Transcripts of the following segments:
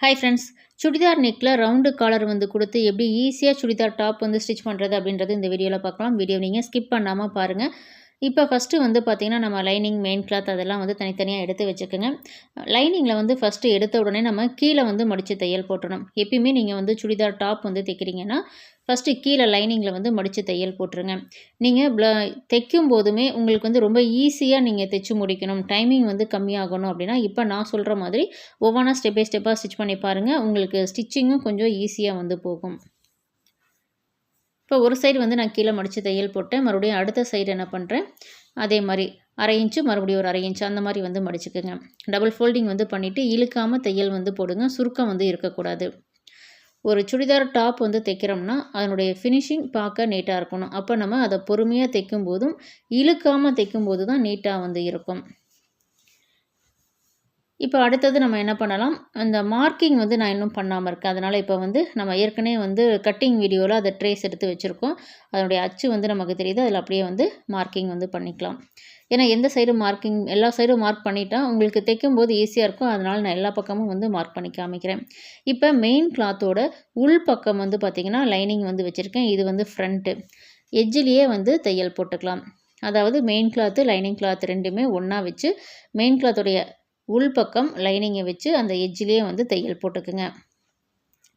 Hi friends churidar நெக்கில் round collar வந்து கொடுத்து எப்படி ஈஸியாக சுடிதார் டாப் வந்து ஸ்டிச் பண்ணுறது அப்படின்றது இந்த வீடியோவில் பார்க்கலாம். வீடியோ நீங்கள் ஸ்கிப் பண்ணாமல் பாருங்கள் இப்போ ஃபஸ்ட்டு வந்து பார்த்திங்கன்னா நம்ம லைனிங் மெயின் கிளாத் அதெல்லாம் வந்து தனித்தனியாக எடுத்து வச்சுக்கோங்க. லைனிங்கில் வந்து ஃபஸ்ட்டு எடுத்த உடனே நம்ம கீழே வந்து மடித்து தையல் போட்டணும் எப்பயுமே நீங்கள் வந்து சுடிதார் டாப் வந்து தைக்கிறீங்கன்னா ஃபஸ்ட்டு கீழே லைனிங்கில் வந்து மடித்து தையல் போட்டுருங்க. நீங்கள் ப்ள தைக்கும் போதுமே உங்களுக்கு வந்து ரொம்ப ஈஸியாக நீங்கள் தைச்சு முடிக்கணும். டைமிங் வந்து கம்மியாகணும் அப்படின்னா இப்போ நான் சொல்கிற மாதிரி ஒவ்வொன்றா ஸ்டெப் பை ஸ்டெப்பாக ஸ்டிச் பண்ணி பாருங்கள் உங்களுக்கு ஸ்டிச்சிங்கும் கொஞ்சம் ஈஸியாக வந்து போகும். இப்போ ஒரு சைடு வந்து நான் கீழே மடித்து தையல் போட்டேன். மறுபடியும் அடுத்த சைடு என்ன பண்ணுறேன் அதே மாதிரி அரை இன்ச்சு மறுபடியும் ஒரு அரை இன்ச்சு அந்த மாதிரி வந்து மடிச்சுக்கோங்க. டபுள் ஃபோல்டிங் வந்து பண்ணிவிட்டு இழுக்காமல் தையல் வந்து போடுங்க. சுருக்கம் வந்து இருக்கக்கூடாது. ஒரு சுடிதார் டாப் வந்து தைக்கிறோம்னா அதனுடைய ஃபினிஷிங் பார்க்க நீட்டாக இருக்கணும். அப்போ நம்ம அதை பொறுமையாக தைக்கும் போதும் இழுக்காமல் தைக்கும் போது தான் நீட்டாக வந்து இருக்கும். இப்போ அடுத்தது நம்ம என்ன பண்ணலாம்? அந்த மார்க்கிங் வந்து நான் இன்னும் பண்ணாமல் இருக்கேன். அதனால் இப்போ வந்து நம்ம ஏற்கனவே வந்து கட்டிங் வீடியோவில் அதை ட்ரேஸ் எடுத்து வச்சுருக்கோம். அதனுடைய அச்சு வந்து நமக்கு தெரியுது. அதில் அப்படியே வந்து மார்க்கிங் வந்து பண்ணிக்கலாம். ஏன்னா எந்த சைடு மார்க்கிங் எல்லா சைடும் மார்க் பண்ணிட்டா உங்களுக்கு தைக்கும் போது ஈஸியாக இருக்கும். அதனால் நான் எல்லா பக்கமும் வந்து மார்க் பண்ணி காமிக்கிறேன். இப்போ மெயின் கிளாத்தோட உள் பக்கம் வந்து பார்த்திங்கன்னா லைனிங் வந்து வச்சுருக்கேன். இது வந்து ஃப்ரண்ட்டு எஜ்ஜிலேயே வந்து தையல் போட்டுக்கலாம். அதாவது மெயின் கிளாத்து லைனிங் கிளாத் ரெண்டுமே ஒன்றா வச்சு மெயின் கிளாத்துடைய உள்பக்கம் லைனிங்கை வச்சு அந்த எஜ்ஜிலே வந்து தையல் போட்டுக்குங்க.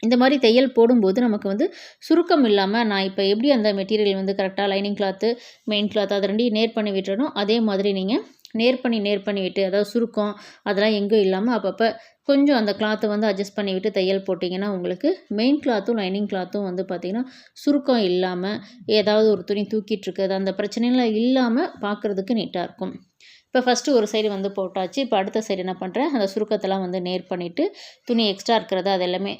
இந்த மாதிரி தையல் போடும்போது நமக்கு வந்து சுருக்கம் இல்லாமல் நான் இப்போ எப்படி அந்த மெட்டீரியல் வந்து கரெக்டாக லைனிங் கிளாத்து மெயின் கிளாத் அதை ரெண்டையும் நேர் பண்ணி விட்டுறணும் அதே மாதிரி நீங்கள் நேர் பண்ணி நேர் பண்ணி விட்டு அதாவது சுருக்கம் அதெல்லாம் எங்கேயும் இல்லாமல் அப்பப்போ கொஞ்சம் அந்த கிளாத்தை வந்து அட்ஜஸ்ட் பண்ணி விட்டு தையல் போட்டிங்கன்னா உங்களுக்கு மெயின் கிளாத்தும் லைனிங் கிளாத்தும் வந்து பார்த்திங்கன்னா சுருக்கம் இல்லாமல் ஏதாவது ஒரு துணி தூக்கிட்டு இருக்குது. அந்த பிரச்சனைலாம் இல்லாமல் பார்க்குறதுக்கு நீட்டாக இருக்கும். இப்போ ஃபஸ்ட்டு ஒரு சைடு வந்து போட்டாச்சு. இப்போ அடுத்த சைடு என்ன பண்ணுறேன் அந்த சுருக்கத்தெல்லாம் வந்து நேர் பண்ணிவிட்டு துணி எக்ஸ்ட்ரா இருக்கிறத அது எல்லாமே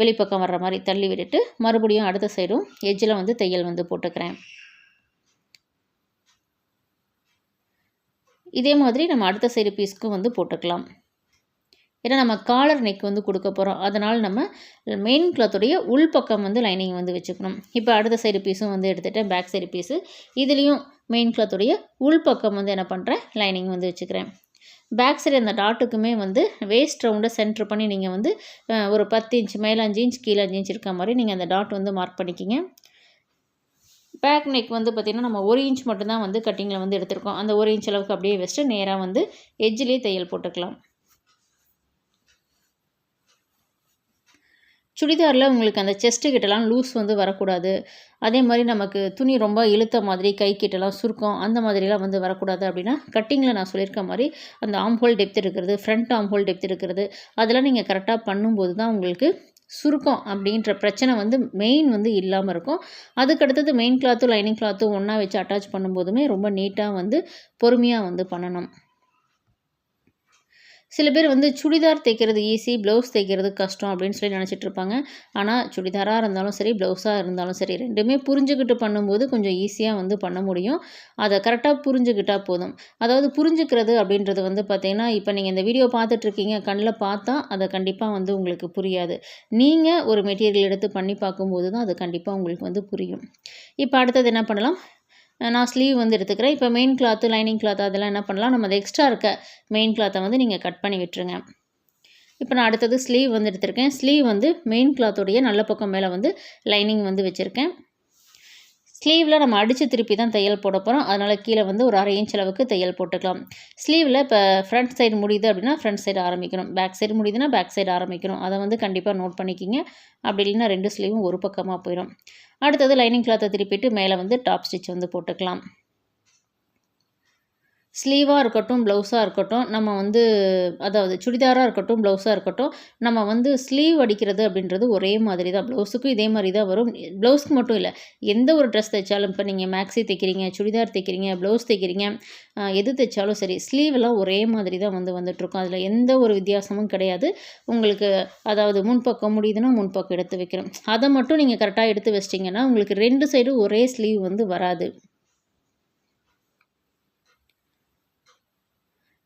வெளிப்பக்கம் வர்ற மாதிரி தள்ளி விட்டுட்டு மறுபடியும் அடுத்த சைடும் எஜ்ஜில் வந்து தையல் வந்து போட்டுக்கிறேன். இதே மாதிரி நம்ம அடுத்த சைடு பீஸ்க்கும் வந்து போட்டுக்கலாம். ஏன்னா நம்ம காலர் நெக் வந்து கொடுக்க போகிறோம் அதனால் நம்ம மெயின் கிளாத்துடைய உள்பக்கம் வந்து லைனிங் வந்து வச்சுக்கணும். இப்போ அடுத்த சைடு பீஸும் வந்து எடுத்துகிட்டேன் பேக் சைடு பீஸு இதுலேயும் மெயின் கிளாத்துடைய உள்பக்கம் வந்து என்ன பண்ணுறேன் லைனிங் வந்து வச்சுக்கிறேன். பேக் சைடு அந்த டாட்டுக்குமே வந்து வேஸ்ட் ரவுண்டை சென்ட்ரு பண்ணி நீங்கள் வந்து ஒரு பத்து இன்ச் மேலே அஞ்சு இன்ச் கீழே அஞ்சு இன்ச் இருக்க மாதிரி நீங்கள் அந்த டாட் வந்து மார்க் பண்ணிக்கிங்க. பேக் நெக் வந்து பார்த்திங்கன்னா நம்ம ஒரு இன்ச் மட்டும்தான் வந்து கட்டிங்கில் வந்து எடுத்திருக்கோம். அந்த ஒரு இன்ச் அளவுக்கு அப்படியே வச்சுட்டு நேராக வந்து எஜ்ஜிலே தையல் போட்டுக்கலாம். சுடிதாரில் உங்களுக்கு அந்த செஸ்ட்டு கிட்டலாம் லூஸ் வந்து வரக்கூடாது. அதே மாதிரி நமக்கு துணி ரொம்ப இழுத்த மாதிரி கை கிட்டலாம் சுருக்கம் அந்த மாதிரிலாம் வந்து வரக்கூடாது அப்படின்னா கட்டிங்கில் நான் சொல்லியிருக்க மாதிரி அந்த ஆம்ஹோல் டெப்த் இருக்கிறது ஃப்ரண்ட் ஆம்ஹோல் டெப்த் இருக்கிறது அதெல்லாம் நீங்கள் கரெக்டாக பண்ணும்போது தான் உங்களுக்கு சுருக்கம் அப்படின்ற பிரச்சனை வந்து மெயின் வந்து இல்லாமல் இருக்கும். அதுக்கடுத்தது மெயின் கிளாத்தும் லைனிங் கிளாத்தும் ஒன்றா வச்சு அட்டாச் பண்ணும்போதுமே ரொம்ப நீட்டாக வந்து பொறுமையாக வந்து பண்ணணும். சில பேர் வந்து சுடிதார் தைக்கிறது ஈஸி ப்ளவுஸ் தைக்கிறது கஷ்டம் அப்படின்னு சொல்லி நினச்சிட்டு இருப்பாங்க. ஆனால் சுடிதாராக இருந்தாலும் சரி ப்ளவுஸாக இருந்தாலும் சரி ரெண்டுமே புரிஞ்சுக்கிட்டு பண்ணும்போது கொஞ்சம் ஈஸியாக வந்து பண்ண முடியும். அதை கரெக்டாக புரிஞ்சுக்கிட்டால் போதும். அதாவது புரிஞ்சுக்கிறது அப்படின்றது வந்து பார்த்திங்கன்னா இப்போ நீங்கள் இந்த வீடியோ பார்த்துட்ருக்கீங்க கண்ணில் பார்த்தா அதை கண்டிப்பாக வந்து உங்களுக்கு புரியாது. நீங்கள் ஒரு மெட்டீரியல் எடுத்து பண்ணி பார்க்கும்போது தான் அது கண்டிப்பாக உங்களுக்கு வந்து புரியும். இப்போ அடுத்தது என்ன பண்ணலாம்? நான் ஸ்லீவ் வந்து எடுத்துக்கிறேன். இப்போ மெயின் கிளாத்து லைனிங் கிளாத் அதெல்லாம் என்ன பண்ணலாம்? நம்ம அது எக்ஸ்ட்ரா இருக்க மெயின் கிளாத்தை வந்து நீங்கள் கட் பண்ணி விட்டுருங்க. இப்போ நான் அடுத்தது ஸ்லீவ் வந்து எடுத்திருக்கேன். ஸ்லீவ் வந்து மெயின் கிளாத்துடைய நல்ல பக்கம் மேலே வந்து லைனிங் வந்து வச்சுருக்கேன். ஸ்லீவில் நம்ம அடித்து திருப்பி தான் தையல் போட போகிறோம் அதனால் கீழே வந்து ஒரு அரை இன்ச் அளவுக்கு தையல் போட்டுக்கலாம். ஸ்லீவில் இப்போ ஃப்ரண்ட் சைடு முடியுது அப்படின்னா ஃப்ரண்ட் சைடு ஆரம்பிக்கணும். பேக் சைடு முடியுதுன்னா பேக் சைடு ஆரம்பிக்கணும். அதை வந்து கண்டிப்பாக நோட் பண்ணிக்கிங்க. அப்படி இல்லைன்னா ரெண்டு ஸ்லீவும் ஒரு பக்கமாக போயிடும். அடுத்தது லைனிங் கிளாத்தை திருப்பிட்டு மேலே வந்து டாப் ஸ்டிச் வந்து போட்டுக்கலாம். ஸ்லீவாக இருக்கட்டும் ப்ளவுஸாக இருக்கட்டும் நம்ம வந்து அதாவது சுடிதாராக இருக்கட்டும் ப்ளவுஸாக இருக்கட்டும் நம்ம வந்து ஸ்லீவ் அடிக்கிறது அப்படின்றது ஒரே மாதிரி தான் ப்ளவுஸுக்கும் இதே மாதிரி தான் வரும். ப்ளவுஸ்க்கு மட்டும் இல்லை எந்த ஒரு ட்ரெஸ் தைச்சாலும் இப்போ நீங்கள் மேக்ஸி தைக்கிறீங்க சுடிதார் தைக்கிறீங்க ப்ளவுஸ் தைக்கிறீங்க எது தைச்சாலும் சரி ஸ்லீவெல்லாம் ஒரே மாதிரி தான் வந்து வந்துட்டுருக்கும். அதில் எந்த ஒரு வித்தியாசமும் கிடையாது. உங்களுக்கு அதாவது முன்பக்கம் முடியுதுன்னா முன்பக்கம் எடுத்து வைக்கிறோம் அதை மட்டும் நீங்கள் கரெக்டாக எடுத்து வச்சிட்டிங்கன்னா உங்களுக்கு ரெண்டு சைடும் ஒரே ஸ்லீவ் வந்து வராது.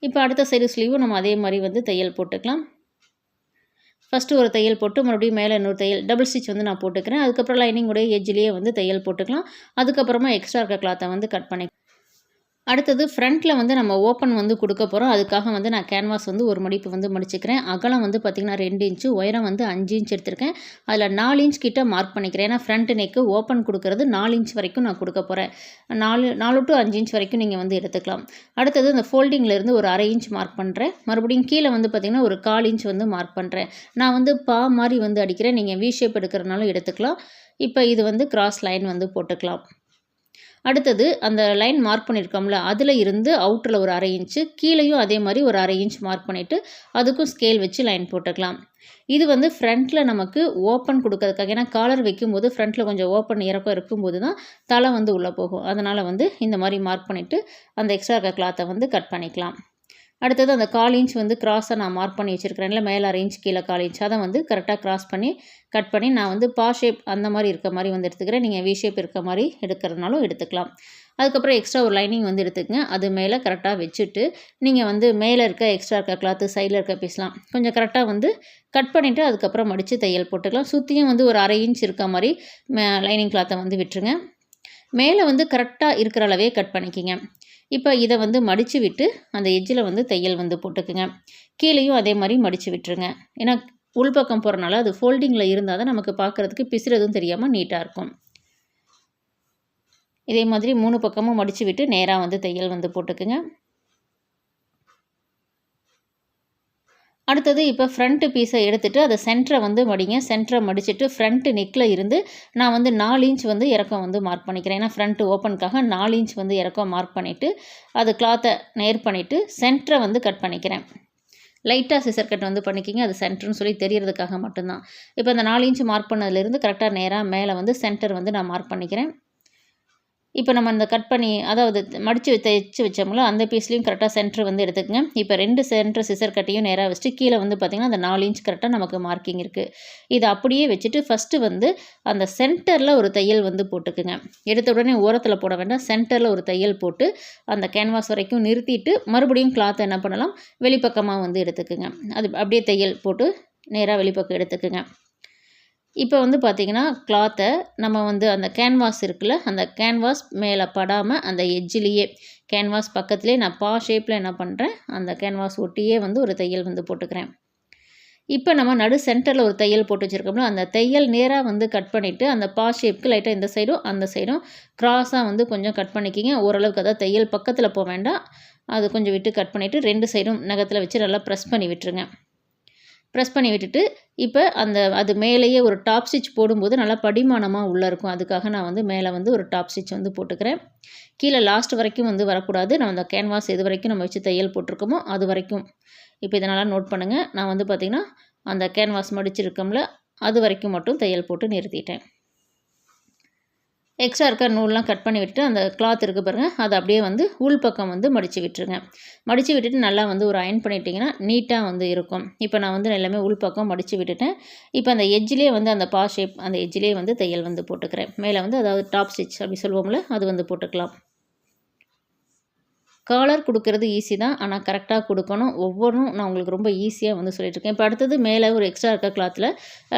இப்போ அடுத்த சைடு ஸ்லீவும் நம்ம அதே மாதிரி வந்து தையல் போட்டுக்கலாம். ஃபஸ்ட்டு ஒரு தையல் போட்டு மறுபடியும் மேலே இன்னொரு தையல் டபுள் ஸ்டிச் வந்து நான் போட்டுக்கிறேன். அதுக்கப்புறம் லைனிங்குடைய எஜ்ஜிலேயே வந்து தையல் போட்டுக்கலாம். அதுக்கப்புறமா எக்ஸ்ட்ரா இருக்க கிளாத்தை வந்து கட் பண்ணி அடுத்தது ஃப்ரண்ட்டில் வந்து நம்ம ஓப்பன் வந்து கொடுக்க போகிறோம் அதுக்காக வந்து நான் கேன்வாஸ் வந்து ஒரு மடிப்பு வந்து முடிச்சுக்கிறேன். அகலம் வந்து பார்த்திங்கன்னா ரெண்டு இன்ச்சு உயரம் வந்து அஞ்சு இன்ச் எடுத்திருக்கேன். அதில் நாலு இன்ச் கிட்ட மார்க் பண்ணிக்கிறேன். ஏன்னா ஃப்ரண்ட் நெக்கு ஓப்பன் கொடுக்கறது நாலு இன்ச் வரைக்கும் நான் கொடுக்க போகிறேன் நாலு நாலு டு அஞ்சு இன்ச் வரைக்கும் நீங்கள் வந்து எடுத்துக்கலாம். அடுத்தது இந்த ஃபோல்டிங்லேருந்து ஒரு அரை இன்ச் மார்க் பண்ணுறேன் மறுபடியும் கீழே வந்து பார்த்திங்கன்னா ஒரு கால் இன்ச் வந்து மார்க் பண்ணுறேன் நான் வந்து பா மாதிரி வந்து அடிக்கிறேன். நீங்கள் வி ஷேப் எடுக்கிறனாலும் எடுத்துக்கலாம். இப்போ இது வந்து கிராஸ் லைன் வந்து போட்டுக்கலாம். அடுத்தது அந்த லைன் மார்க் பண்ணியிருக்கோம்ல அதில் இருந்து அவுட்டரில் ஒரு அரை இன்ச்சு கீழேயும் அதே மாதிரி ஒரு அரை இன்ச் மார்க் பண்ணிவிட்டு அதுக்கும் ஸ்கேல் வச்சு லைன் போட்டுக்கலாம். இது வந்து ஃப்ரண்ட்டில் நமக்கு ஓப்பன் கொடுக்கறதுக்காக ஏன்னா காலர் வைக்கும்போது ஃப்ரண்ட்டில் கொஞ்சம் ஓப்பன் இறக்கம் இருக்கும்போது தான் தலை வந்து உள்ளே போகும். அதனால் வந்து இந்த மாதிரி மார்க் பண்ணிவிட்டு அந்த எக்ஸ்ட்ரா இருக்க கிளாத்தை வந்து கட் பண்ணிக்கலாம். அடுத்தது அந்த கால் இன்ச் வந்து கிராஸை நான் மார்க் பண்ணி வச்சுருக்கிறேன்ல மேலே அரை இன்ச் கீழே கால் இன்ச் அதை வந்து கரெக்டாக கிராஸ் பண்ணி கட் பண்ணி நான் வந்து பா ஷேப் அந்த மாதிரி இருக்க மாதிரி வந்து எடுத்துக்கிறேன். நீங்கள் வி ஷேப் இருக்க மாதிரி எடுக்கிறதுனாலும் எடுத்துக்கலாம். அதுக்கப்புறம் எக்ஸ்ட்ரா ஒரு லைனிங் வந்து எடுத்துக்கங்க. அது மேலே கரெக்டாக வச்சுட்டு நீங்கள் வந்து மேலே இருக்க எக்ஸ்ட்ரா இருக்க கிளாத்து சைடில் இருக்க பீஸ்லாம் கொஞ்சம் கரெக்டாக வந்து கட் பண்ணிவிட்டு அதுக்கப்புறம் மடித்து தையல் போட்டுக்கலாம். சுற்றியும் வந்து ஒரு அரை இன்ச் இருக்க மாதிரி லைனிங் கிளாத்தை வந்து விட்டுருங்க. மேலே வந்து கரெக்டாக இருக்கிற அளவே கட் பண்ணிக்கிங்க. இப்போ இதை வந்து மடித்து விட்டு அந்த எஜ்ஜில் வந்து தையல் வந்து போட்டுக்குங்க. கீழேயும் அதே மாதிரி மடித்து விட்டுருங்க. ஏன்னா உள்பக்கம் போகிறனால அது ஃபோல்டிங்கில் இருந்தால் தான் நமக்கு பார்க்குறதுக்கு பிசுறதும் தெரியாமல் நீட்டாக இருக்கும். இதே மாதிரி மூணு பக்கமும் மடித்து விட்டு நேராக வந்து தையல் வந்து போட்டுக்குங்க. அடுத்தது இப்போ ஃப்ரண்ட்டு பீஸை எடுத்துகிட்டு அதை சென்டரை வந்து மடிங்க. சென்டரை மடிச்சுட்டு ஃப்ரண்ட்டு நெக்கில் இருந்து நான் வந்து நாலு இன்ச் வந்து இறக்கம் வந்து மார்க் பண்ணிக்கிறேன். ஏன்னா ஃப்ரண்ட்டு ஓப்பனுக்காக நாலு இன்ச் வந்து இறக்கம் மார்க் பண்ணிவிட்டு அது கிளாத்தை நேர் பண்ணிவிட்டு சென்டரை வந்து கட் பண்ணிக்கிறேன். லைட்டாக சிசர் கட் வந்து பண்ணிக்கிங்க. அது சென்டர்னு சொல்லி தெரியறதுக்காக மட்டும்தான். இப்போ அந்த நாலு இன்ச் மார்க் பண்ணதுலேருந்து கரெக்டாக நேராக மேலே வந்து சென்டர் வந்து நான் மார்க் பண்ணிக்கிறேன். இப்போ நம்ம அந்த கட் பண்ணி அதாவது மடித்து தைச்சு வச்சோம்ல அந்த பீஸ்லேயும் கரெக்டாக சென்டர் வந்து எடுத்துக்கங்க. இப்போ ரெண்டு சென்டர் சிசர் கட்டையும் நேராக வச்சுட்டு கீழே வந்து பார்த்திங்கன்னா அந்த நாலு இன்ச் கரெக்டாக நமக்கு மார்க்கிங் இருக்குது இதை அப்படியே வச்சுட்டு ஃபஸ்ட்டு வந்து அந்த சென்டரில் ஒரு தையல் வந்து போட்டுக்குங்க. எடுத்த உடனே ஓரத்தில் போட வேண்டாம். சென்டரில் ஒரு தையல் போட்டு அந்த கேன்வாஸ் வரைக்கும் நிறுத்திட்டு மறுபடியும் கிளாத்தை என்ன பண்ணலாம்? வெளிப்பக்கமாக வந்து எடுத்துக்குங்க. அது அப்படியே தையல் போட்டு நேராக வெளிப்பக்கம் எடுத்துக்குங்க. இப்போ வந்து பார்த்திங்கன்னா கிளாத்தை நம்ம வந்து அந்த கேன்வாஸ் இருக்குல்ல அந்த கேன்வாஸ் மேலே படாமல் அந்த எஜ்ஜிலேயே கேன்வாஸ் பக்கத்துலேயே நான் பா ஷேப்பில் என்ன பண்ணுறேன் அந்த கேன்வாஸ் ஒட்டியே வந்து ஒரு தையல் வந்து போட்டுக்கிறேன். இப்போ நம்ம நடு சென்டரில் ஒரு தையல் போட்டு வச்சுருக்கோம்ல அந்த தையல் நேராக வந்து கட் பண்ணிவிட்டு அந்த பா ஷேப்புக்கு லைட்டாக இந்த சைடும் அந்த சைடும் க்ராஸாக வந்து கொஞ்சம் கட் பண்ணிக்கிங்க. ஓரளவுக்கு அதாவது தையல் பக்கத்தில் போக வேண்டாம். அது கொஞ்சம் விட்டு கட் பண்ணிவிட்டு ரெண்டு சைடும் நகத்தில் வச்சு நல்லா ப்ரெஸ் பண்ணி விட்டுருங்க. ப்ரெஸ் பண்ணி விட்டுட்டு இப்போ அந்த அது மேலேயே ஒரு டாப் ஸ்டிச் போடும்போது நல்லா படிமானமாக உள்ளே இருக்கும். அதுக்காக நான் வந்து மேலே வந்து ஒரு டாப் ஸ்டிச் வந்து போட்டுக்கிறேன். கீழே லாஸ்ட் வரைக்கும் வந்து வரக்கூடாது. நம்ம அந்த கேன்வாஸ் எது வரைக்கும் நம்ம வச்சு தையல் போட்டிருக்கோமோ அது வரைக்கும். இப்போ இதனால் நோட் பண்ணுங்கள் நான் வந்து பார்த்திங்கன்னா அந்த கேன்வாஸ் மடிச்சிருக்கோம்ல அது வரைக்கும் மட்டும் தையல் போட்டு நிறுத்திட்டேன். எக்ஸ்ட்ரா இருக்கிற நூல்லாம் கட் பண்ணி விட்டுட்டு அந்த கிளாத் இருக்குது பாருங்கள் அதை அப்படியே வந்து உள் பக்கம் வந்து மடித்து விட்டுருங்க. மடித்து விட்டுட்டு நல்லா வந்து ஒரு அயன் பண்ணிட்டிங்கன்னா நீட்டாக வந்து இருக்கும். இப்போ நான் வந்து எல்லாமே உள் பக்கம் மடித்து விட்டுட்டேன். இப்போ அந்த எஜ்ஜிலே வந்து அந்த பா ஷேப் அந்த எஜ்ஜிலே வந்து தையல் வந்து போட்டுக்கிறேன். மேலே வந்து அதாவது டாப் ஸ்டிச் அப்படி சொல்லுவோம்ல அது வந்து போட்டுக்கலாம். காலர் கொடுக்கறது ஈஸி தான். ஆனால் கரெக்டாக கொடுக்கணும். ஒவ்வொன்றும் நான் உங்களுக்கு ரொம்ப ஈஸியாக வந்து சொல்லிட்டுருக்கேன் இப்போ அடுத்தது மேலே ஒரு எக்ஸ்ட்ரா இருக்க கிளாத்தில்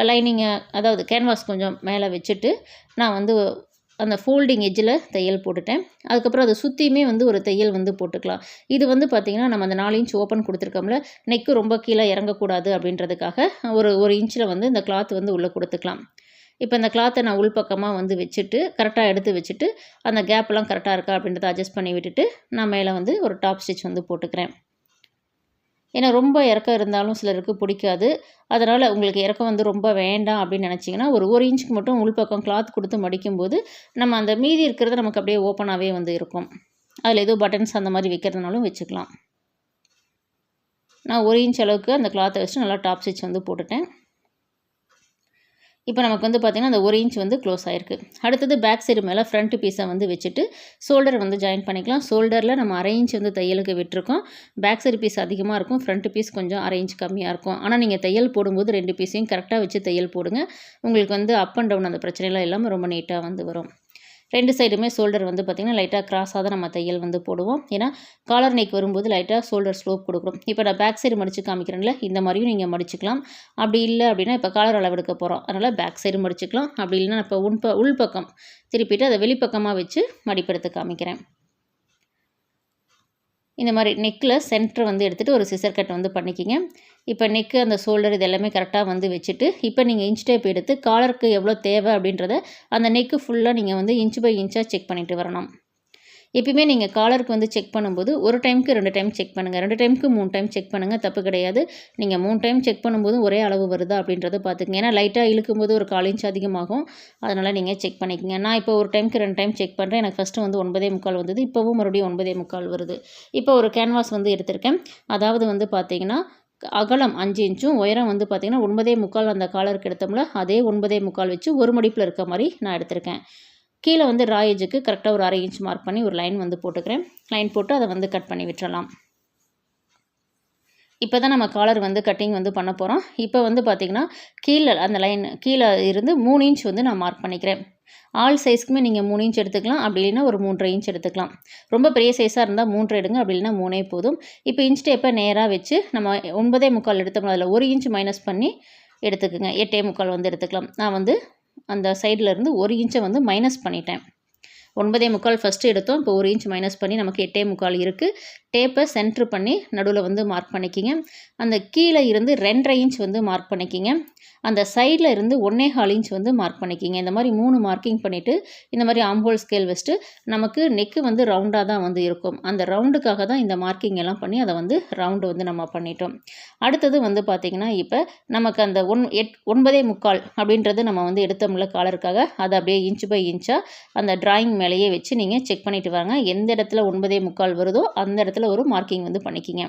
லைனிங்கை அதாவது கேன்வாஸ் கொஞ்சம் மேலே வச்சுட்டு நான் வந்து அந்த ஃபோல்டிங் எஜ்ஜில் தையல் போட்டுட்டேன். அதுக்கப்புறம் அதை சுற்றியுமே வந்து ஒரு தையல் வந்து போட்டுக்கலாம். இது வந்து பார்த்திங்கன்னா நம்ம அந்த நாலு இன்ச் ஓப்பன் கொடுத்துருக்கோம்ல நெக்கு ரொம்ப கீழே இறங்கக்கூடாது அப்படின்றதுக்காக ஒரு ஒரு இன்ச்சில் வந்து இந்த கிளாத் வந்து உள்ளே கொடுத்துக்கலாம். இப்போ இந்த கிளாத்தை நான் உள்பக்கமாக வந்து வச்சுட்டு கரெக்டாக எடுத்து வச்சுட்டு அந்த கேப்லாம் கரெக்டாக இருக்கா அப்படின்றத அட்ஜஸ்ட் பண்ணி விட்டுட்டு நான் மேலே வந்து ஒரு டாப் ஸ்டிச் வந்து போட்டுக்கிறேன். ஏன்னா ரொம்ப இறக்கம் இருந்தாலும் சிலருக்கு பிடிக்காது. அதனால் உங்களுக்கு இறக்கம் வந்து ரொம்ப வேண்டாம் அப்படின்னு நினச்சிங்கன்னா ஒரு ஒரு இன்ச்சுக்கு மட்டும் உள்பக்கம் கிளாத் கொடுத்து மடிக்கும்போது நம்ம அந்த மீதி இருக்கிறத நமக்கு அப்படியே ஓப்பனாகவே வந்து இருக்கும். அதில் ஏதோ பட்டன்ஸ் அந்த மாதிரி வைக்கிறதுனாலும் வச்சுக்கலாம். நான் ஒரு இன்ச் அளவுக்கு அந்த கிளாத்தை வச்சுட்டு நல்லா டாப் ஸ்டிச் வந்து போட்டுட்டேன். இப்போ நமக்கு வந்து பார்த்திங்கன்னா அந்த ஒரு இன்ச் வந்து க்ளோஸ் ஆகிருக்கு அடுத்தது பேக் சைடு மேலே ஃப்ரண்ட் பீஸை வந்து வச்சுட்டு ஷோல்டர் வந்து ஜாயின் பண்ணிக்கலாம். ஷோல்டரில் நம்ம அரை இன்ச் வந்து தையலுக்கு விட்டுருக்கோம். பேக் சைடு பீஸ் அதிகமாக இருக்கும். ஃப்ரண்ட் பீஸ் கொஞ்சம் அரை இன்ச் கம்மியாக இருக்கும். ஆனால் நீங்கள் தையல் போடும்போது ரெண்டு பீஸையும் கரெக்டாக வச்சு தையல் போடுங்க. உங்களுக்கு வந்து அப் அண்ட் டவுன் அந்த பிரச்சனைலாம் இல்லாமல் ரொம்ப நீட்டாக வந்து வரும். ரெண்டு சைடுமே ஷோல்டர் வந்து பார்த்திங்கன்னா லைட்டாக க்ராஸாக தான் நம்ம தையல் வந்து போடுவோம். ஏன்னா காலர் நெக் வரும்போது லைட்டாக ஷோல்டர் ஸ்லோப் கொடுக்குறோம் இப்போ நான் பேக் சைடு மடித்து காமிக்கிறேன்ல இந்த மாதிரியும் நீங்கள் மடிச்சுக்கலாம். அப்படி இல்லை அப்படின்னா இப்போ காலர் அளவெடுக்க போகிறோம் அதனால் பேக் சைடு மடிச்சுக்கலாம். அப்படி இல்லைன்னா இப்போ உள் ப உள்பக்கம் திருப்பிட்டு அதை வெளிப்பக்கமாக வச்சு மடிப்பெடுத்து காமிக்கிறேன். இந்த மாதிரி நெக்கில் சென்டர் வந்து எடுத்துகிட்டு ஒரு சிசர் கட் வந்து பண்ணிக்கிங்க. இப்போ நெக்கு அந்த ஷோல்டர் இது எல்லாமே கரெக்டாக வந்து வச்சுட்டு இப்போ நீங்கள் இன்ச் டேப் எடுத்து காலருக்கு எவ்வளோ தேவை அப்படின்றத அந்த நெக்கு ஃபுல்லாக நீங்கள் வந்து இன்ச் பை இன்ச்சாக செக் பண்ணிட்டு வரணும். எப்பயுமே நீங்கள் காலருக்கு வந்து செக் பண்ணும்போது ஒரு டைமுக்கு ரெண்டு டைம் செக் பண்ணுங்கள் ரெண்டு டைமுக்கு மூணு டைம் செக் பண்ணுங்கள் தப்பு கிடையாது. நீங்கள் மூணு டைம் செக் பண்ணும்போது ஒரே அளவு வருதா அப்படின்றத பார்த்துக்கங்க. ஏன்னா லைட்டாக இழுக்கும்போது ஒரு கால் இன்ச் அதிகமாகும். அதனால் நீங்கள் செக் பண்ணிக்கங்க. நான் இப்போ ஒரு டைமுக்கு ரெண்டு டைம் செக் பண்ணுறேன் எனக்கு ஃபஸ்ட்டு வந்து ஒன்பதே முக்கால் வந்தது. இப்போவும் மறுபடியும் ஒன்பதே முக்கால் வருது. இப்போ ஒரு கேன்வாஸ் வந்து எடுத்திருக்கேன். அதாவது வந்து பார்த்தீங்கன்னா அகலம் அஞ்சு இன்ச்சும் உயரம் வந்து பார்த்திங்கன்னா ஒன்பதே முக்கால் அந்த காலருக்கு எடுத்தோம்ல அதே ஒன்பதே முக்கால் வச்சு ஒரு மடிப்பில் இருக்க மாதிரி நான் எடுத்திருக்கேன். கீழே வந்து ராயேஜுக்கு கரெக்டாக ஒரு அரை இன்ச் மார்க் பண்ணி ஒரு லைன் வந்து போட்டுக்கிறேன். லைன் போட்டு அதை வந்து கட் பண்ணி விட்டுறலாம். இப்போ தான் நம்ம காலர் வந்து கட்டிங் வந்து பண்ண போகிறோம் இப்போ வந்து பார்த்திங்கன்னா கீழே அந்த லைன் கீழே இருந்து மூணு இன்ச் வந்து நான் மார்க் பண்ணிக்கிறேன். ஆல் சைஸ்க்குமே நீங்கள் மூணு இன்ச் எடுத்துக்கலாம். அப்படி இல்லைன்னா ஒரு மூன்றரை இன்ச் எடுத்துக்கலாம். ரொம்ப பெரிய சைஸாக இருந்தால் மூன்று எடுங்க. அப்படி இல்லைன்னா மூணே போதும். இப்போ இன்ச் டேப்பை நேராக வச்சு நம்ம ஒன்பதே முக்கால் எடுத்தோம்னா அதில் ஒரு இன்ச் மைனஸ் பண்ணி எடுத்துக்கோங்க. எட்டே முக்கால் வந்து எடுத்துக்கலாம். நான் வந்து அந்த சைடில் இருந்து ஒரு இன்ச்சை வந்து மைனஸ் பண்ணிட்டேன். ஒன்பதே முக்கால் ஃபஸ்ட்டு எடுத்தோம். இப்போ ஒரு இன்ச் மைனஸ் பண்ணி நமக்கு எட்டே முக்கால் இருக்குது டேப்பை சென்ட்ரு பண்ணி நடுவில் வந்து மார்க் பண்ணிக்கிங்க. அந்த கீழே இருந்து ரெண்டரை இன்ச் வந்து மார்க் பண்ணிக்கிங்க. அந்த சைடில் இருந்து ஒன்னே கால் இன்ச் வந்து மார்க் பண்ணிக்கிங்க. இந்த மாதிரி மூணு மார்க்கிங் பண்ணிவிட்டு இந்த மாதிரி ஆம்போல் ஸ்கேல் வச்சுட்டு நமக்கு நெக்கு வந்து ரவுண்டாக தான் வந்து இருக்கும். அந்த ரவுண்டுக்காக தான் இந்த மார்க்கிங் எல்லாம் பண்ணி அதை வந்து ரவுண்டு வந்து நம்ம பண்ணிட்டோம். அடுத்தது வந்து பார்த்திங்கன்னா இப்போ நமக்கு அந்த ஒன் எட் ஒன்பதே முக்கால் அப்படின்றது நம்ம வந்து எடுத்தோம்ல காலருக்காக அதை அப்படியே இன்ச் பை இன்ச்சாக அந்த ட்ராயிங் மேலேயே வச்சு நீங்கள் செக் பண்ணிவிட்டு வாங்க. எந்த இடத்துல ஒன்பதே முக்கால் வருதோ அந்த இடத்துல ஒரு மார்க்கிங் வந்து பண்ணிக்கிங்க.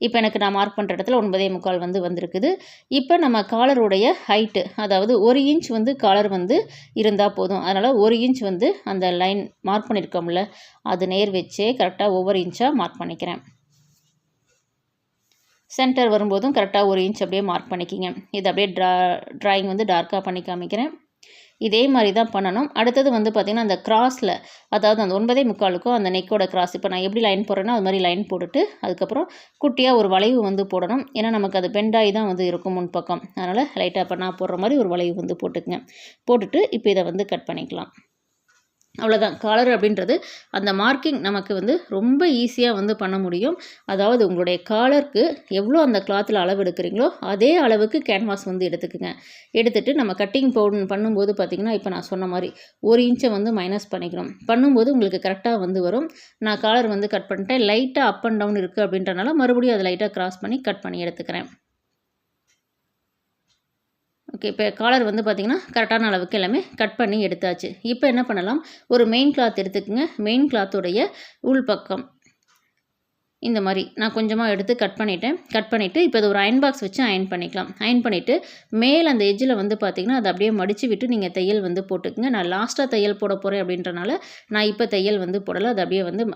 இப்போ எனக்கு நான் மார்க் பண்ணுற இடத்துல ஒன்பதே முக்கால் வந்து வந்திருக்குது. இப்போ நம்ம காலருடைய ஹைட்டு அதாவது ஒரு இன்ச் வந்து காலர் வந்து இருந்தால் போதும். அதனால் ஒரு இன்ச் வந்து அந்த லைன் மார்க் பண்ணியிருக்கோம்ல அது நேர் வச்சே கரெக்டாக ஒவ்வொரு இன்ச்சாக மார்க் பண்ணிக்கிறேன். சென்டர் வரும்போதும் கரெக்டாக ஒரு இன்ச் அப்படியே மார்க் பண்ணிக்கிங்க. இது அப்படியே ட்ரா ட்ராயிங் வந்து டார்க்காக பண்ணி காமிக்கிறேன். இதே மாதிரி தான் பண்ணணும். அடுத்தது வந்து பார்த்திங்கன்னா அந்த கிராஸில் அதாவது அந்த ஒன்பதே முக்காலுக்கும் அந்த நெக்கோட கிராஸ் இப்போ நான் எப்படி லைன் போடுறேனோ அது மாதிரி லைன் போட்டுட்டு அதுக்கப்புறம் குட்டியாக ஒரு வளைவு வந்து போடணும். ஏன்னா நமக்கு அது பெண்டாகி தான் வந்து இருக்கும் முன்பக்கம் அதனால் லைட்டாக இப்போ நான் போடுற மாதிரி ஒரு வளைவு வந்து போட்டுக்குங்க. போட்டுட்டு இப்போ இதை வந்து கட் பண்ணிக்கலாம். அவ்வளோதான் காலர் அப்படின்றது அந்த மார்க்கிங் நமக்கு வந்து ரொம்ப ஈஸியாக வந்து பண்ண முடியும். அதாவது உங்களுடைய காலருக்கு எவ்வளோ அந்த கிளாத்தில் அளவு எடுக்கிறீங்களோ அதே அளவுக்கு கேன்வாஸ் வந்து எடுத்துக்குங்க. எடுத்துகிட்டு நம்ம கட்டிங் பவுடர் பண்ணும்போது பார்த்திங்கன்னா இப்போ நான் சொன்ன மாதிரி ஒரு இன்ச்சை வந்து மைனஸ் பண்ணிக்கணும் பண்ணும்போது உங்களுக்கு கரெக்டாக வந்து வரும். நான் காலர் வந்து கட் பண்ணிட்டேன். லைட்டாக அப் அண்ட் டவுன் இருக்குது அப்படின்றனால மறுபடியும் அதை லைட்டாக க்ராஸ் பண்ணி கட் பண்ணி எடுத்துக்கிறேன். ஓகே இப்போ காலர் வந்து பார்த்திங்கன்னா கரெக்டான அளவுக்கு எல்லாமே கட் பண்ணி எடுத்தாச்சு. இப்போ என்ன பண்ணலாம்? ஒரு மெயின் கிளாத் எடுத்துக்கோங்க. மெயின் கிளாத்துடைய உள் பக்கம். இந்த மாதிரி. நான் கொஞ்சமாக எடுத்து கட் பண்ணிவிட்டேன் கட் பண்ணிவிட்டு இப்போ இது ஒரு அயன் பாக்ஸ் வச்சு அயன் பண்ணிக்கலாம். அயன் பண்ணிவிட்டு மேல் அந்த எஜ்ஜில் வந்து பார்த்திங்கன்னா அதை அப்படியே மடித்து விட்டு நீங்கள் தையல் வந்து போட்டுக்குங்க. நான் லாஸ்ட்டாக தையல் போட போகிறேன் அப்படின்றனால நான் இப்போ தையல் வந்து போடலை. அதை அப்படியே வந்து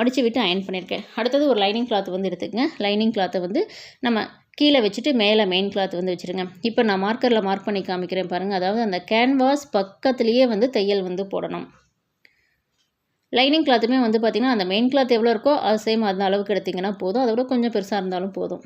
மடித்து விட்டு அயன் பண்ணியிருக்கேன் அடுத்தது ஒரு லைனிங் கிளாத் வந்து எடுத்துக்கங்க. லைனிங் கிளாத்தை வந்து நம்ம கீழே வச்சுட்டு மேலே மெயின் கிளாத் வந்து வச்சுருங்க. இப்போ நான் மார்க்கரில் மார்க் பண்ணி காமிக்கிறேன் பாருங்கள் அதாவது அந்த கேன்வாஸ் பக்கத்துலேயே வந்து தையல் வந்து போடணும். லைனிங் கிளாத்துமே வந்து பார்த்திங்கன்னா அந்த மெயின் கிளாத் எவ்வளோ இருக்கோ அது சேம் அந்த அளவுக்கு எடுத்திங்கன்னா போதும். அதை விட கொஞ்சம் பெருசாக இருந்தாலும் போதும்.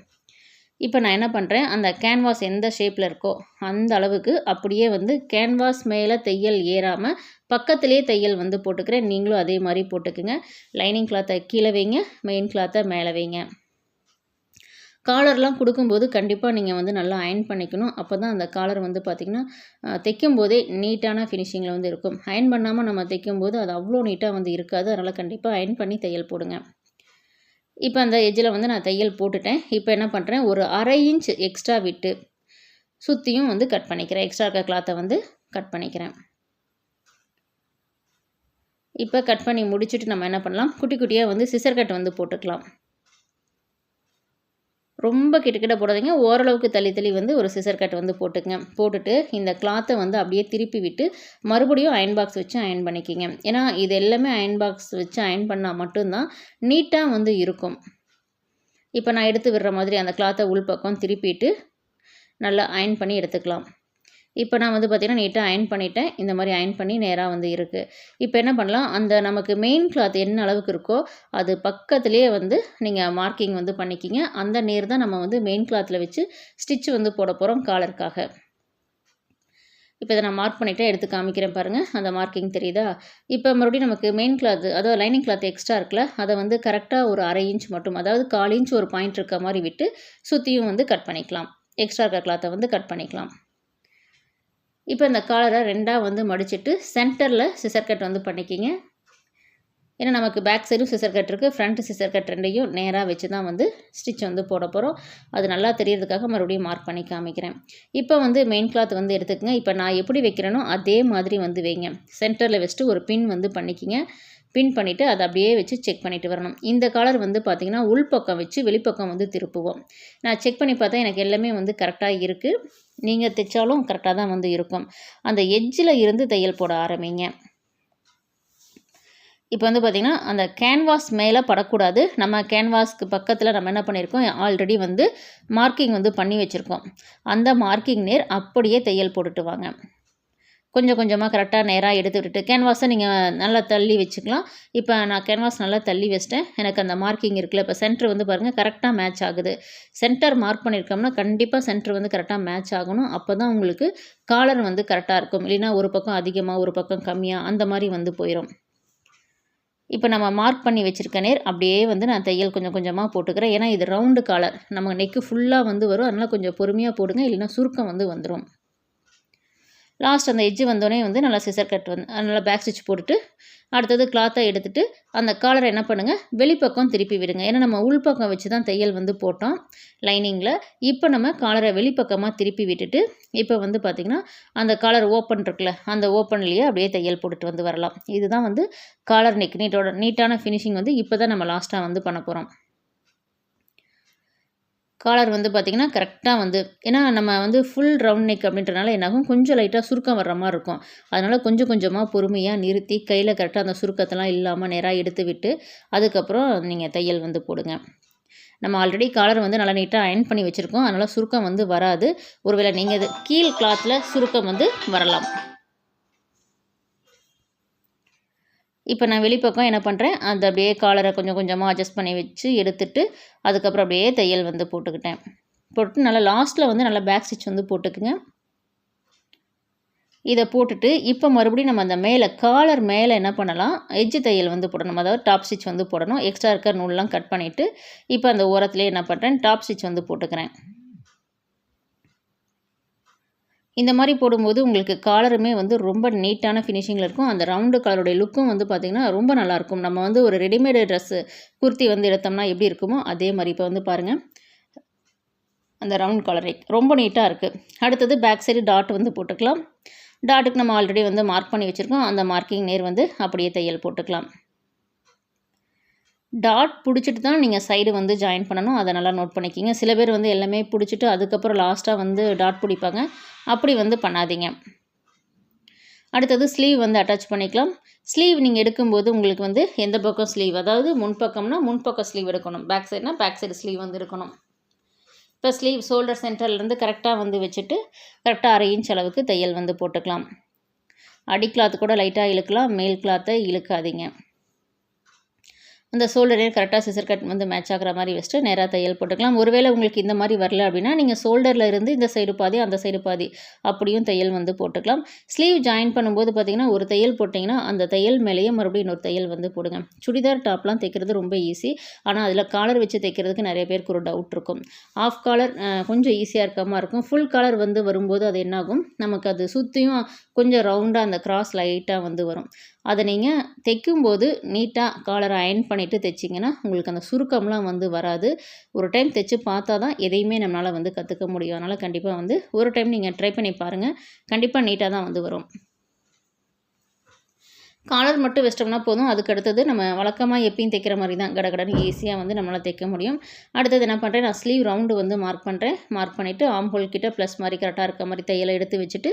இப்போ நான் என்ன பண்ணுறேன் அந்த கேன்வாஸ் எந்த ஷேப்பில் இருக்கோ அந்த அளவுக்கு அப்படியே வந்து கேன்வாஸ் மேலே தையல் ஏறாமல் பக்கத்துலேயே தையல் வந்து போட்டுக்கிறேன். நீங்களும் அதே மாதிரி போட்டுக்குங்க. லைனிங் கிளாத்தை கீழே வைங்க மெயின் கிளாத்தை மேலே வைங்க. காலர்லாம் கொடுக்கும்போது கண்டிப்பாக நீங்கள் வந்து நல்லா அயன் பண்ணிக்கணும். அப்போ தான் அந்த காலர் வந்து பார்த்திங்கன்னா தைக்கும் போதே நீட்டான ஃபினிஷிங்கில் வந்து இருக்கும். அயன் பண்ணாமல் நம்ம தைக்கும் போது அது அவ்வளோ நீட்டாக வந்து இருக்காது. அதனால் கண்டிப்பாக அயன் பண்ணி தையல் போடுங்க. இப்போ அந்த எஜ்ஜில் வந்து நான் தையல் போட்டுட்டேன். இப்போ என்ன பண்ணுறேன் ஒரு அரை இன்ச் எக்ஸ்ட்ரா விட்டு சுற்றியும் வந்து கட் பண்ணிக்கிறேன். எக்ஸ்ட்ரா இருக்க கிளாத்தை வந்து கட் பண்ணிக்கிறேன். இப்போ கட் பண்ணி முடிச்சுட்டு நம்ம என்ன பண்ணலாம்? குட்டி குட்டியாக வந்து சிசர் கட் வந்து போட்டுக்கலாம். ரொம்ப கிட்டக்கிட்ட போடாதீங்க. ஓரளவுக்கு தள்ளி தள்ளி வந்து ஒரு சிசர் கட் வந்து போட்டுக்கங்க. போட்டுட்டு இந்த கிளாத்தை வந்து அப்படியே திருப்பி விட்டு மறுபடியும் அயன் பாக்ஸ் வச்சு அயன் பண்ணிக்கிங்க. ஏன்னா இது எல்லாமே அயன் பாக்ஸ் வச்சு அயன் பண்ணால் மட்டும்தான் நீட்டாக வந்து இருக்கும். இப்போ நான் எடுத்து விடுற மாதிரி அந்த கிளாத்தை உள்பக்கம் திருப்பிட்டு நல்லா அயன் பண்ணி எடுத்துக்கலாம். இப்போ நான் வந்து பார்த்திங்கன்னா நீட்டாக அயன் பண்ணிட்டேன். இந்த மாதிரி அயன் பண்ணி நேராக வந்து இருக்குது இப்போ என்ன பண்ணலாம்? அந்த நமக்கு மெயின் கிளாத் என்ன அளவுக்கு இருக்கோ அது பக்கத்துலேயே வந்து நீங்கள் மார்க்கிங் வந்து பண்ணிக்கிங்க. அந்த நேர் தான் நம்ம வந்து மெயின் கிளாத்தில் வச்சு ஸ்டிச் வந்து போட போகிறோம் காலருக்காக. இப்போ இதை நான் மார்க் பண்ணிவிட்டு எடுத்து காமிக்கிறேன் பாருங்கள் அந்த மார்க்கிங் தெரியுதா? இப்போ மறுபடியும் நமக்கு மெயின் கிளாத் அதாவது லைனிங் கிளாத் எக்ஸ்ட்ரா இருக்குல்ல அதை வந்து கரெக்டாக ஒரு அரை இன்ச் மட்டும் அதாவது கால் இன்ச் ஒரு பாயிண்ட் இருக்க மாதிரி விட்டு சுற்றியும் வந்து கட் பண்ணிக்கலாம். எக்ஸ்ட்ரா இருக்க கிளாத்தை வந்து கட் பண்ணிக்கலாம். இப்போ இந்த காலரை ரெண்டாக வந்து மடிச்சிட்டு சென்டரில் சிசர் கட் வந்து பண்ணிக்கிங்க. ஏன்னா நமக்கு பேக் சைடும் சிசர் கட் இருக்குது ஃப்ரண்ட் சிசர் கட் ரெண்டையும் நேராக வச்சு தான் வந்து ஸ்டிச் வந்து போட போகிறோம் அது நல்லா தெரியறதுக்காக மறுபடியும் மார்க் பண்ணி காமிக்கிறேன். இப்போ வந்து மெயின் கிளாத் வந்து எடுத்துக்கங்க. இப்போ நான் எப்படி வைக்கிறேனோ அதே மாதிரி வந்து வைங்க. சென்டரில் வச்சுட்டு ஒரு பின் வந்து பண்ணிக்கிங்க. பின் பண்ணிவிட்டு அதை அப்படியே வச்சு செக் பண்ணிட்டு வரணும். இந்த காலர் வந்து பார்த்திங்கன்னா உள்பக்கம் வச்சு வெளிப்பக்கம் வந்து திருப்புவோம். நான் செக் பண்ணி பார்த்தா எனக்கு எல்லாமே வந்து கரெக்டாக இருக்குது நீங்கள் தைச்சாலும் கரெக்டாக தான் வந்து இருக்கும். அந்த எஜ்ஜில் இருந்து தையல் போட ஆரம்பிங்க. இப்போ வந்து பார்த்திங்கன்னா அந்த கேன்வாஸ் மேலே படக்கூடாது. நம்ம கேன்வாஸ்க்கு பக்கத்தில் நம்ம என்ன பண்ணியிருக்கோம் ஆல்ரெடி வந்து மார்க்கிங் வந்து பண்ணி வச்சுருக்கோம். அந்த மார்க்கிங் நேர் அப்படியே தையல் போட்டுட்டு வாங்க. கொஞ்சம் கொஞ்சமாக கரெக்டாக நேராக எடுத்து விட்டுட்டு கேன்வாஸை நீங்கள் நல்லா தள்ளி வச்சுக்கலாம். இப்போ நான் கேன்வாஸ் நல்லா தள்ளி வச்சிட்டேன். எனக்கு அந்த மார்க்கிங் இருக்குல்ல இப்போ சென்டர் வந்து பாருங்கள் கரெக்டாக மேட்ச் ஆகுது. சென்டர் மார்க் பண்ணியிருக்கோம்னா கண்டிப்பாக சென்டர் வந்து கரெக்டாக மேட்ச் ஆகணும். அப்போ தான் உங்களுக்கு காலர் வந்து கரெக்டாக இருக்கும். இல்லைன்னா ஒரு பக்கம் அதிகமாக ஒரு பக்கம் கம்மியாக அந்த மாதிரி வந்து போயிடும் இப்போ நம்ம மார்க் பண்ணி வச்சுருக்க நேர் அப்படியே வந்து நான் தையல் கொஞ்சம் கொஞ்சமாக போட்டுக்கிறேன். ஏன்னா இது ரவுண்டு காலர் நம்ம நெக்கு ஃபுல்லாக வந்து வரும். அதனால் கொஞ்சம் பொறுமையாக போடுங்க. இல்லைன்னா சுருக்கம் வந்து வந்துடும் லாஸ்ட் அந்த எஜ்ஜு வந்தோடனே வந்து நல்லா சிசர் கட் வந்து நல்லா பேக் ஸ்டிச் போட்டுட்டு அடுத்தது கிளாத்தை எடுத்துகிட்டு அந்த காலரை என்ன பண்ணுங்கள் வெளிப்பக்கம் திருப்பி விடுங்க. ஏன்னா நம்ம உள்பக்கம் வச்சு தான் தையல் வந்து போட்டோம் லைனிங்கில் இப்போ நம்ம காலரை வெளிப்பக்கமாக திருப்பி விட்டுட்டு இப்போ வந்து பார்த்திங்கன்னா அந்த காலர் ஓப்பன் இருக்குல்ல அந்த ஓப்பன்லேயே அப்படியே தையல் போட்டுட்டு வந்து வரலாம். இதுதான் வந்து காலர் நெக் நீட்டோட நீட்டான ஃபினிஷிங் வந்து இப்போ தான் நம்ம லாஸ்ட்டாக வந்து பண்ண போகிறோம் காலர் வந்து பார்த்திங்கன்னா கரெக்டாக வந்து ஏன்னா நம்ம வந்து ஃபுல் ரவுண்ட் நெக் அப்படின்றனால என்னாகும்? கொஞ்சம் லைட்டாக சுருக்கம் வர்ற மாதிரி இருக்கும். அதனால் கொஞ்சம் கொஞ்சமாக பொறுமையாக நிறுத்தி கையில் கரெக்டாக அந்த சுருக்கத்தெல்லாம் இல்லாமல் நேராக எடுத்து விட்டு அதுக்கப்புறம் நீங்கள் தையல் வந்து போடுங்க. நம்ம ஆல்ரெடி காலர் வந்து நல்லா நீட்டாக அயன் பண்ணி வச்சுருக்கோம். அதனால் சுருக்கம் வந்து வராது. ஒருவேளை நீங்கள் கீழ் கிளாத்தில் சுருக்கம் வந்து வரலாம். இப்போ நான் வெளிப்பக்கம் என்ன பண்ணுறேன் அந்த அப்படியே காலரை கொஞ்சம் கொஞ்சமாக அட்ஜஸ்ட் பண்ணி வச்சு எடுத்துட்டு அதுக்கப்புறம் அப்படியே தையல் வந்து போட்டுக்கிட்டேன். போட்டு நல்லா லாஸ்ட்டில் வந்து நல்லா பேக் ஸ்டிச் வந்து போட்டுக்குங்க. இதை போட்டுட்டு இப்போ மறுபடியும் நம்ம அந்த மேலே காலர் மேலே என்ன பண்ணலாம் எஜ்ஜு தையல் வந்து போடணும். அதாவது டாப் ஸ்டிச் வந்து போடணும். எக்ஸ்ட்ரா இருக்கிற நூல்லாம் கட் பண்ணிவிட்டு இப்போ அந்த ஓரத்துலேயே என்ன பண்ணுறேன் டாப் ஸ்டிச் வந்து போட்டுக்கிறேன். இந்த மாதிரி போடும்போது உங்களுக்கு காலருமே வந்து ரொம்ப நீட்டான ஃபினிஷிங்கில் இருக்கும். அந்த ரவுண்டு கலருடைய லுக்கும் வந்து பார்த்திங்கன்னா ரொம்ப நல்லாயிருக்கும் நம்ம வந்து ஒரு ரெடிமேடு ட்ரெஸ்ஸு குர்த்தி வந்து எடுத்தோம்னா எப்படி இருக்குமோ அதே மாதிரி இப்போ வந்து பாருங்கள் அந்த ரவுண்ட் கலரை ரொம்ப நீட்டாக இருக்குது அடுத்தது பேக் சைடு டாட் வந்து போட்டுக்கலாம். டாட்டுக்கு நம்ம ஆல்ரெடி வந்து மார்க் பண்ணி வச்சுருக்கோம். அந்த மார்க்கிங் நேர் வந்து அப்படியே தையல் போட்டுக்கலாம். டாட் பிடிச்சிட்டு தான் நீங்கள் சைடு வந்து ஜாயின் பண்ணணும். அதை நல்லா நோட் பண்ணிக்கிங்க. சில பேர் வந்து எல்லாமே பிடிச்சிட்டு அதுக்கப்புறம் லாஸ்ட்டாக வந்து டாட் பிடிப்பாங்க. அப்படி வந்து பண்ணாதீங்க. அடுத்தது ஸ்லீவ் வந்து அட்டாச் பண்ணிக்கலாம். ஸ்லீவ் நீங்கள் எடுக்கும்போது உங்களுக்கு வந்து எந்த பக்கம் ஸ்லீவ் அதாவது முன்பக்கம்னா முன்பக்கம் ஸ்லீவ் எடுக்கணும். பேக் சைடுனா பேக் சைடு ஸ்லீவ் வந்து இருக்கணும் இப்போ ஸ்லீவ் ஷோல்டர் சென்டர்லேருந்து கரெக்டாக வந்து வச்சுட்டு கரெக்டாக அரை இன்ச் அளவுக்கு தையல் வந்து போட்டுக்கலாம். அடி கிளாத் கூட லைட்டாக இழுக்கலாம். மேல் கிளாத்தை இழுக்காதீங்க. அந்த ஷோல்டரையும் கரெக்டாக சிசர் கட் வந்து மேட்ச் ஆகிற மாதிரி வச்சுட்டு நேராக தையல் போட்டுக்கலாம். ஒருவேளை உங்களுக்கு இந்த மாதிரி வரல அப்படின்னா நீங்கள் ஷோல்டரில் இருந்து இந்த சைடு பாதி அந்த சைடு பாதி அப்படியும் தையல் வந்து போட்டுக்கலாம். ஸ்லீவ் ஜாயின் பண்ணும்போது பார்த்தீங்கன்னா ஒரு தையல் போட்டிங்கன்னா அந்த தையல் மேலேயே மறுபடியும் இன்னொரு தையல் வந்து போடுங்க. சுடிதார் டாப்லாம் தைக்கிறது ரொம்ப ஈஸி ஆனால் அதில் காலர் வச்சு தைக்கிறதுக்கு நிறைய பேருக்கு ஒரு டவுட் இருக்கும். ஆஃப் காலர் கொஞ்சம் ஈஸியாக இருக்க மாதிரி இருக்கும். ஃபுல் காலர் வந்து வரும்போது அது என்னாகும்? நமக்கு அது சுற்றியும் கொஞ்சம் ரவுண்டாக அந்த கிராஸ் லைட்டாக வந்து வரும். அதை நீங்கள் தைக்கும்போது நீட்டாக காலரை அயன் பண்ணிவிட்டு தைச்சிங்கன்னா உங்களுக்கு அந்த சுருக்கம்லாம் வந்து வராது. ஒரு டைம் தைச்சு பார்த்தா தான் எதையுமே நம்மளால் வந்து கற்றுக்க முடியும். அதனால் கண்டிப்பாக வந்து ஒரு டைம் நீங்கள் ட்ரை பண்ணி பாருங்கள் கண்டிப்பாக நீட்டாக தான் வந்து வரும். காலர் மட்டும் வச்சிட்டோம்னா போதும். அதுக்கு அடுத்தது நம்ம வழக்கமாக எப்பயும் தைக்கிற மாதிரி தான் கடகடன்னு ஈஸியாக வந்து நம்மளால் தைக்க முடியும். அடுத்தது என்ன பண்ணுறேன் நான் ஸ்லீவ் ரவுண்டு வந்து மார்க் பண்ணுறேன் மார்க் பண்ணிவிட்டு ஆம்போல் கிட்ட ப்ளஸ் மாதிரி கரெக்டாக இருக்க மாதிரி தையலை எடுத்து வச்சுட்டு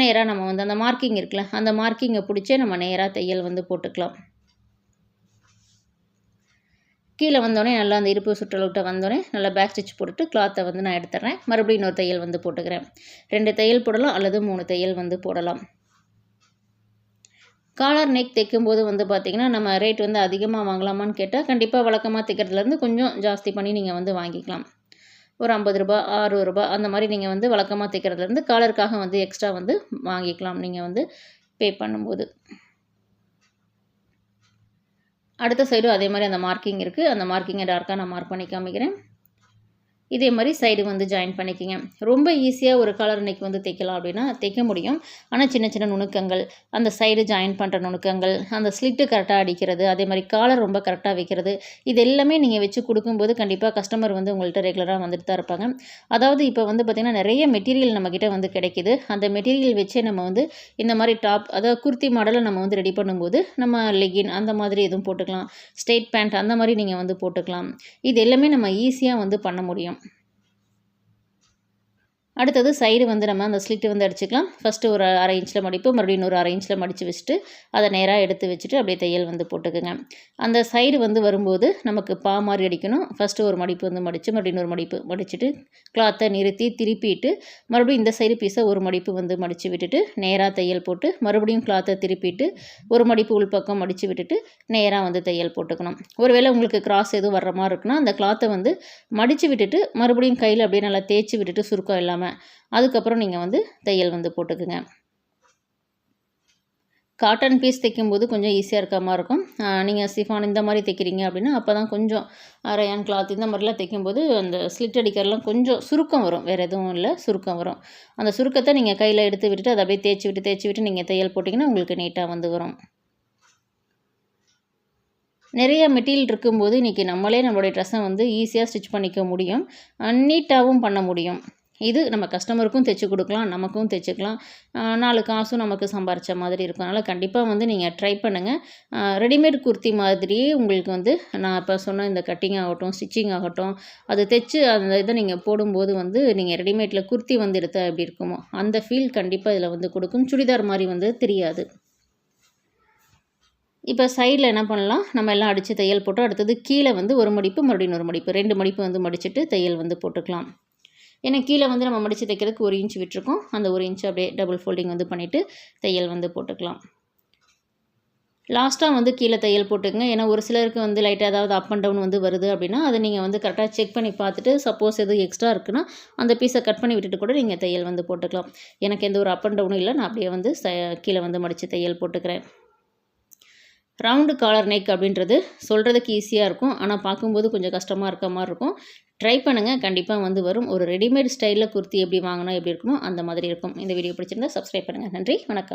நேராக நம்ம வந்து அந்த மார்க்கிங் இருக்குல்ல அந்த மார்க்கிங்கை பிடிச்சே நம்ம நேராக தையல் வந்து போட்டுக்கலாம். கீழே வந்தோடனே நல்லா அந்த இருப்பு சுற்றளவுட்ட வந்தோடனே நல்லா பேக் ஸ்டிச் போட்டுட்டு கிளாத்தை வந்து நான் எடுத்துட்றேன். மறுபடியும் இன்னொரு தையல் வந்து போட்டுக்கிறேன். ரெண்டு தையல் போடலாம் அல்லது மூணு தையல் வந்து போடலாம். காலர் நெக் தைக்கும்போது வந்து பார்த்திங்கன்னா நம்ம ரேட் வந்து அதிகமாக வாங்கலாமான்னு கேட்டால் கண்டிப்பாக வழக்கமாக தைக்கிறதுலேருந்து கொஞ்சம் ஜாஸ்தி பண்ணி நீங்கள் வந்து வாங்கிக்கலாம். ஒரு ஐம்பது ரூபா அறுபது ரூபா அந்த மாதிரி நீங்கள் வந்து வழக்கமாக தைக்கிறதுலேருந்து காலருக்காக வந்து எக்ஸ்ட்ரா வந்து வாங்கிக்கலாம் நீங்கள் வந்து பே பண்ணும்போது. அடுத்த சைடும் அதே மாதிரி அந்த மார்க்கிங் இருக்குது அந்த மார்க்கிங்கை டார்க்காக நான் மார்க் பண்ணி காமிக்கிறேன். இதே மாதிரி சைடு வந்து ஜாயின் பண்ணிக்கிங்க. ரொம்ப ஈஸியாக ஒரு கலர் இன்றைக்கி வந்து தைக்கலாம் அப்படின்னா தைக்க முடியும். ஆனால் சின்ன சின்ன நுணுக்கங்கள் அந்த சைடு ஜாயின் பண்ணுற நுணுக்கங்கள் அந்த ஸ்லிட்டு கரெக்டாக அடிக்கிறது அதே மாதிரி காலர் ரொம்ப கரெக்டாக வைக்கிறது இது எல்லாமே நீங்கள் வச்சு கொடுக்கும்போது கண்டிப்பாக கஸ்டமர் வந்து உங்கள்கிட்ட ரெகுலராக வந்துட்டு தான் இருப்பாங்க. அதாவது இப்போ வந்து பார்த்திங்கன்னா நிறைய மெட்டீரியல் நம்மக்கிட்ட வந்து கிடைக்கிது. அந்த மெட்டீரியல் வச்சே நம்ம வந்து இந்த மாதிரி டாப் அதாவது குர்த்தி மாடலை நம்ம வந்து ரெடி பண்ணும்போது நம்ம லெகின் அந்த மாதிரி எதுவும் போட்டுக்கலாம். ஸ்ட்ரெயிட் பேண்ட் அந்த மாதிரி நீங்கள் வந்து போட்டுக்கலாம். இது எல்லாமே நம்ம ஈஸியாக வந்து பண்ண முடியும். அடுத்தது சைடு வந்து நம்ம அந்த ஸ்லிட்டு வந்து அடிச்சுக்கலாம். ஃபஸ்ட்டு ஒரு அரை இன்ச்சில் மடிப்பு மறுபடியும் ஒரு அரை இன்ச்சில் மடித்து வச்சுட்டு அதை நேராக எடுத்து வச்சுட்டு அப்படியே தையல் வந்து போட்டுக்கோங்க. அந்த சைடு வந்து வரும்போது நமக்கு பா மாதிரி அடிக்கணும். ஃபஸ்ட்டு ஒரு மடிப்பு வந்து மடித்து மறுபடியும் ஒரு மடிப்பு மடிச்சுட்டு கிளாத்தை நிறுத்தி திருப்பிட்டு மறுபடியும் இந்த சைடு பீஸை ஒரு மடிப்பு வந்து மடித்து விட்டுட்டு நேராக தையல் போட்டு மறுபடியும் கிளாத்தை திருப்பிட்டு ஒரு மடிப்பு உள்பக்கம் மடித்து விட்டுட்டு நேராக வந்து தையல் போட்டுக்கணும். ஒருவேளை உங்களுக்கு கிராஸ் எதுவும் வர்ற மாதிரி இருக்குன்னா அந்த கிளாத்தை வந்து மடித்து விட்டுட்டு மறுபடியும் கையில் அப்படியே நல்லா தேய்ச்சி விட்டுட்டு சுருக்கம் இல்லாமல் அதுக்கப்புறம் நீங்கள் வந்து தையல் வந்து போட்டுக்குங்க. காட்டன் பீஸ் தைக்கும்போது கொஞ்சம் ஈஸியாக இருக்க மாதிரி இருக்கும். நீங்கள் சிஃபான் இந்த மாதிரி தைக்கிறீங்க அப்படின்னா அப்போ தான் கொஞ்சம் ரயான் கிளாத் இந்த மாதிரிலாம் தைக்கும்போது அந்த ஸ்லிட் அடிக்கிறலாம் கொஞ்சம் சுருக்கம் வரும். வேறு எதுவும் இல்லை சுருக்கம் வரும். அந்த சுருக்கத்தை நீங்கள் கையில் எடுத்து விட்டுட்டு அதை அப்படியே தேய்ச்சி விட்டு தேய்ச்சி விட்டு நீங்கள் தையல் போட்டிங்கன்னா உங்களுக்கு நீட்டாக வந்து வரும். நிறைய மெட்டீரியல் இருக்கும்போது இன்றைக்கி நம்மளே நம்மளுடைய ட்ரெஸ்ஸை வந்து ஈஸியாக ஸ்டிச் பண்ணிக்க முடியும். நீட்டாகவும் பண்ண முடியும். இது நம்ம கஸ்டமருக்கும் தைச்சி கொடுக்கலாம் நமக்கும் தைச்சிக்கலாம். நாலு காசும் நமக்கு சம்பாரித்த மாதிரி இருக்கும். அதனால் கண்டிப்பாக வந்து நீங்கள் ட்ரை பண்ணுங்கள் ரெடிமேட் குர்த்தி மாதிரியே உங்களுக்கு வந்து நான் இப்போ சொன்ன இந்த கட்டிங் ஆகட்டும் ஸ்டிச்சிங் ஆகட்டும் அது தைச்சி அந்த இதை நீங்கள் போடும்போது வந்து நீங்கள் ரெடிமேடில் குர்த்தி வந்து எடுத்தால் எப்படி இருக்குமோ அந்த ஃபீல் கண்டிப்பாக இதில் வந்து கொடுக்கும். சுடிதார் மாதிரி வந்து தெரியாது. இப்போ சைடில் என்ன பண்ணலாம்? நம்ம எல்லாம் அடித்து தையல் போட்டு அடுத்தது கீழே வந்து ஒரு மடிப்பு மறுபடியும் ஒரு மடிப்பு. ரெண்டு மடிப்பு வந்து மடிச்சுட்டு தையல் வந்து போட்டுக்கலாம். ஏன்னா கீழே வந்து நம்ம மடித்து தைக்கிறதுக்கு ஒரு இன்ச் விட்டுருக்கோம். அந்த ஒரு இன்ச் அப்படியே டபுள் ஃபோல்டிங் வந்து பண்ணிவிட்டு தையல் வந்து போட்டுக்கலாம். லாஸ்ட்டாக வந்து கீழே தையல் போட்டுக்கங்க. ஏன்னா ஒரு சிலருக்கு வந்து லைட்டாக ஏதாவது அப் அண்ட் டவுன் வந்து வருது அப்படின்னா அதை நீங்கள் வந்து கரெக்டாக செக் பண்ணி பார்த்துட்டு சப்போஸ் எதுவும் எக்ஸ்ட்ரா இருக்குன்னா அந்த பீஸை கட் பண்ணி விட்டுட்டு கூட நீங்கள் தையல் வந்து போட்டுக்கலாம். எனக்கு எந்த ஒரு அப் அண்ட் டவுனும் இல்லை. நான் அப்படியே வந்து கீழே வந்து மடித்து தையல் போட்டுக்கிறேன். ரவுண்டு காலர் நெக் அப்படின்றது சொல்கிறதுக்கு ஈஸியாக இருக்கும். ஆனால் பார்க்கும்போது கொஞ்சம் கஷ்டமாக இருக்க மாதிரி இருக்கும். ட்ரை பண்ணுங்கள் கண்டிப்பாக வந்து வரும். ஒரு ரெடிமேட் ஸ்டைலில் குர்த்தி எப்படி வாங்கினா எப்படி இருக்குமோ அந்த மாதிரி இருக்கும். இந்த வீடியோ பிடிச்சிருந்தா சப்ஸ்கிரைப் பண்ணுங்கள் நன்றி. வணக்கம்.